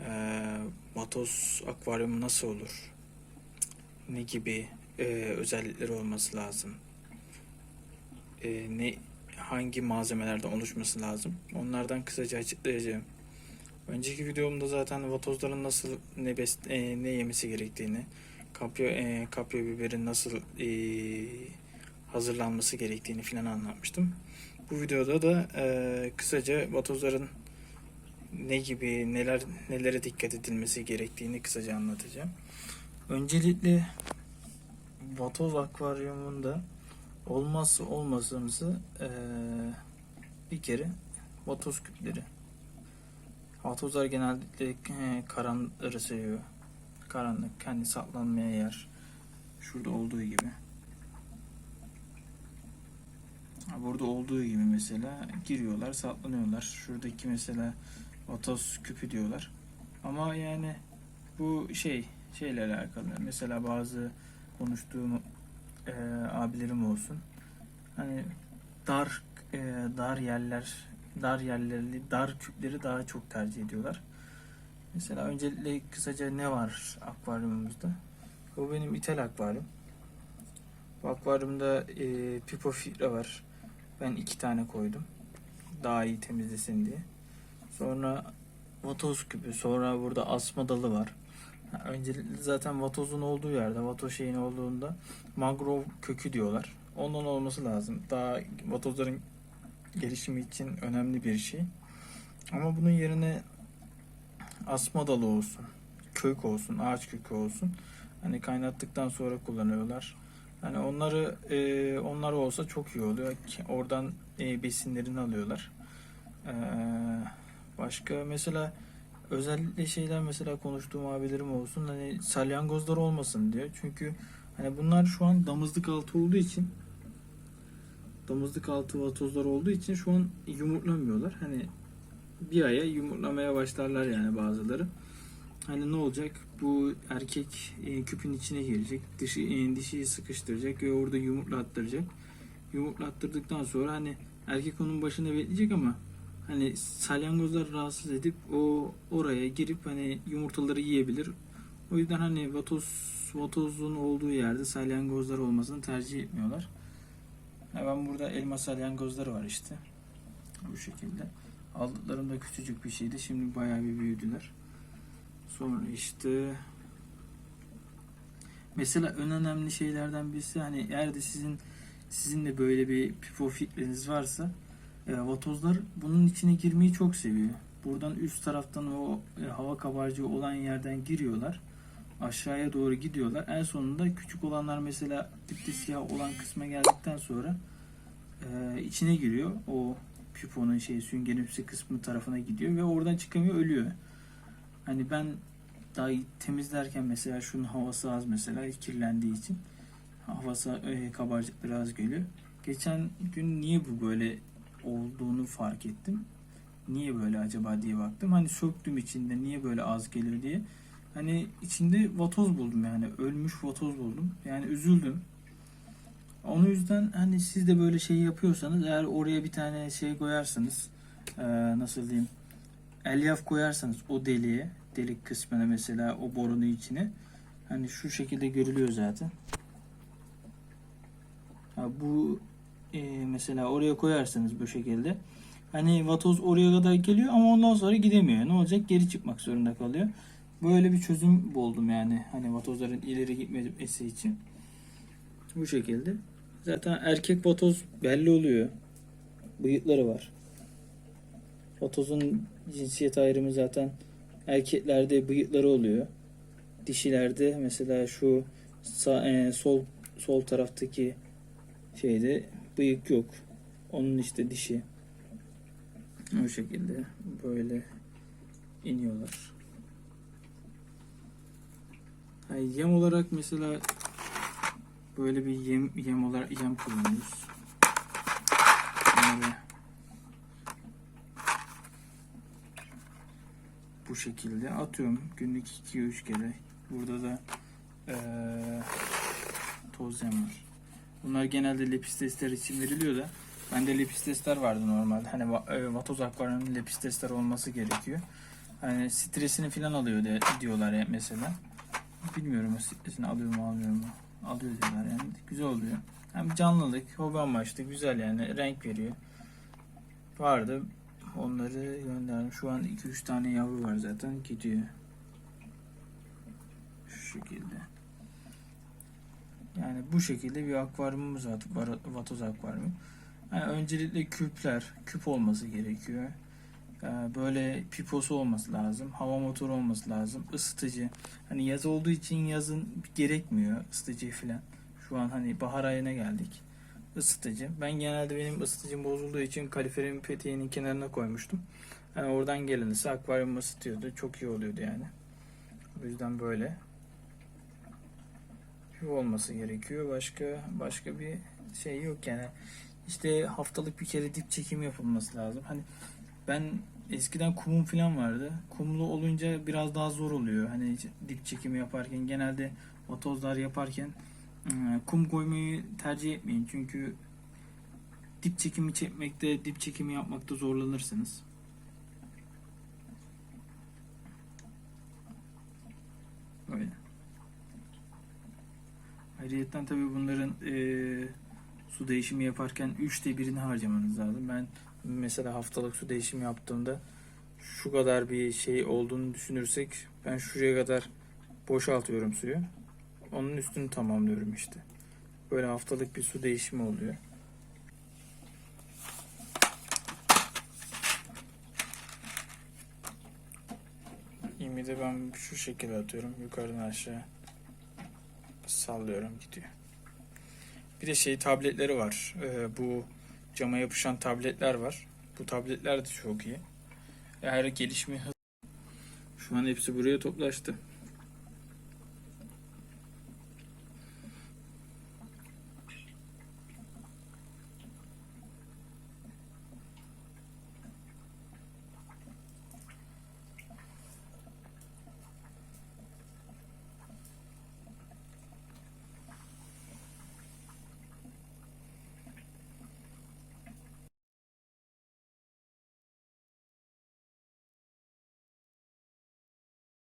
e, vatoz akvaryumu nasıl olur? Ne gibi e, özellikleri olması lazım? E, ne hangi malzemelerden oluşması lazım? Onlardan kısaca açıklayacağım. Önceki videomda zaten vatozların nasıl ne bes, e, ne yemesi gerektiğini, kapya e, kapya biberin nasıl e, hazırlanması gerektiğini filan anlatmıştım. Bu videoda da e, kısaca vatozların ne gibi neler nelere dikkat edilmesi gerektiğini kısaca anlatacağım. Öncelikle vatoz akvaryumunda olmazsa olmazımızı e, bir kere vatoz küpleri. Vatozlar genellikle karanlıkları seviyor. Karanlık, kendi saklanmaya yer. Şurada olduğu gibi. Burada olduğu gibi mesela giriyorlar, saklanıyorlar. Şuradaki mesela vatoz küpü diyorlar. Ama yani bu şey şeyle alakalı. Mesela bazı konuştuğum e, abilerim olsun. Hani dar e, dar yerler, dar yerleri, dar küpleri daha çok tercih ediyorlar. Mesela öncelikle kısaca ne var akvaryumumuzda? Bu benim ithal akvaryum. Bu akvaryumda e, pipo filtre var. Ben iki tane koydum. Daha iyi temizlesin diye. Sonra vatoz küpü. Sonra burada asma dalı var. Öncelikle zaten vatozun olduğu yerde, vatoz şeyin olduğunda mangrove kökü diyorlar. Ondan olması lazım. Daha vatozların gelişimi için önemli bir şey. Ama bunun yerine asma dalı olsun, kök olsun, ağaç kökü olsun. Hani kaynattıktan sonra kullanıyorlar. Hani onları e, onlar olsa çok iyi oluyor. Oradan e, besinlerini alıyorlar. E, başka mesela özellikle şeyler mesela konuştuğum abilerim olsun hani salyangozlar olmasın diyor. Çünkü hani bunlar şu an damızlık altı olduğu için damızlık altı vatozlar olduğu için şu an yumurtlamıyorlar. Hani bir aya yumurtlamaya başlarlar yani bazıları. Hani ne olacak? Bu erkek e, küpün içine girecek. Dişi, e, dişiyi sıkıştıracak ve orada yumurtlattıracak. Yumurtlattırdıktan sonra hani erkek onun başında bekleyecek ama hani salyangozlar rahatsız edip o oraya girip hani yumurtaları yiyebilir. O yüzden hani vatoz vatozun olduğu yerde salyangozlar olmasını tercih etmiyorlar. Hemen burada elma salyangozları var işte. Bu şekilde. Aldıklarında küçücük bir şeydi. Şimdi bayağı bir büyüdüler. Sonra işte mesela en önemli şeylerden birisi hani eğer de sizin sizin de böyle bir pipo filtreniz varsa e, vatozlar bunun içine girmeyi çok seviyor. Buradan üst taraftan o e, hava kabarcığı olan yerden giriyorlar. Aşağıya doğru gidiyorlar. En sonunda küçük olanlar mesela dipte siyah olan kısma geldikten sonra e, içine giriyor. O piponun şey süngerimsi kısmı tarafına gidiyor ve oradan çıkamıyor ölüyor. Hani ben daha temizlerken mesela şunun havası az mesela kirlendiği için havası e, kabarcıkları az geliyor. Geçen gün niye bu böyle olduğunu fark ettim. Niye böyle acaba diye baktım. Hani söktüm içinde niye böyle az geliyor diye. Hani içinde vatoz buldum yani ölmüş vatoz buldum. Yani üzüldüm. Onun yüzden hani siz de böyle şey yapıyorsanız eğer oraya bir tane şey koyarsanız eee, nasıl diyeyim elyaf koyarsanız o deliğe delik kısmına mesela o borunun içine hani şu şekilde görülüyor zaten. Ha, bu e, mesela oraya koyarsanız bu şekilde hani vatoz oraya kadar geliyor ama ondan sonra gidemiyor. Ne olacak? Geri çıkmak zorunda kalıyor. Böyle bir çözüm buldum yani hani vatozların ileri gitmesi için. Bu şekilde. Zaten erkek vatoz belli oluyor. Bıyıkları var. Vatozun cinsiyet ayrımı zaten erkeklerde bıyıkları oluyor. Dişilerde mesela şu sağ, e, sol sol taraftaki şeyde bıyık yok. Onun işte dişi. O şekilde böyle iniyorlar. Yani yem olarak mesela böyle bir yem yem olarak yem kullanıyoruz. Böyle bu şekilde atıyorum günlük 2-3 kere. Burada da eee toz yem var. Bunlar genelde lepistesler için veriliyor da bende lepistesler vardı normalde. Hani e, vatoz akvaryumunun lepistesler olması gerekiyor. Hani stresini falan alıyor de, diyorlar ya mesela. Bilmiyorum stresini alıyor mu almıyor mu. Alıyor diyorlar yani. Güzel oluyor. Hem canlılık, hobi amaçlı güzel yani renk veriyor. Vardı. Onları gönderdim. Şu an 2-3 tane yavru var zaten. Gidiyor. Şu şekilde. Yani bu şekilde bir akvaryumumuz var. Vatoz akvaryumu. Yani öncelikle küpler, küp olması gerekiyor. Ee, Böyle piposu olması lazım. Hava motoru olması lazım. Isıtıcı. Hani yaz olduğu için yazın gerekmiyor ısıtıcı falan. Şu an hani bahar ayına geldik. Isıtıcı. Ben genelde benim ısıtıcım bozulduğu için kaloriferin peteğinin kenarına koymuştum. Hani oradan gelen ısı akvaryumu ısıtıyordu. Çok iyi oluyordu yani. O yüzden böyle. Olması gerekiyor. Başka başka bir şey yok yani. İşte haftalık bir kere dip çekim yapılması lazım. Hani ben eskiden kumum falan vardı. Kumlu olunca biraz daha zor oluyor. Hani dip çekimi yaparken genelde otozlar yaparken ıı, kum koymayı tercih etmeyin. Çünkü dip çekimi çekmekte, dip çekimi yapmakta zorlanırsınız. Böyle. Ayrıca tabii bunların eee, su değişimi yaparken üçte birini harcamanız lazım. Ben mesela haftalık su değişimi yaptığımda şu kadar bir şey olduğunu düşünürsek ben şuraya kadar boşaltıyorum suyu. Onun üstünü tamamlıyorum işte. Böyle haftalık bir su değişimi oluyor. İmi de ben şu şekilde atıyorum. Yukarıdan aşağı sallıyorum gidiyor. Bir de şey tabletleri var. Ee, bu cama yapışan tabletler var. Bu tabletler de çok iyi. Her gelişme hızlı. Şu an hepsi buraya toplaştı.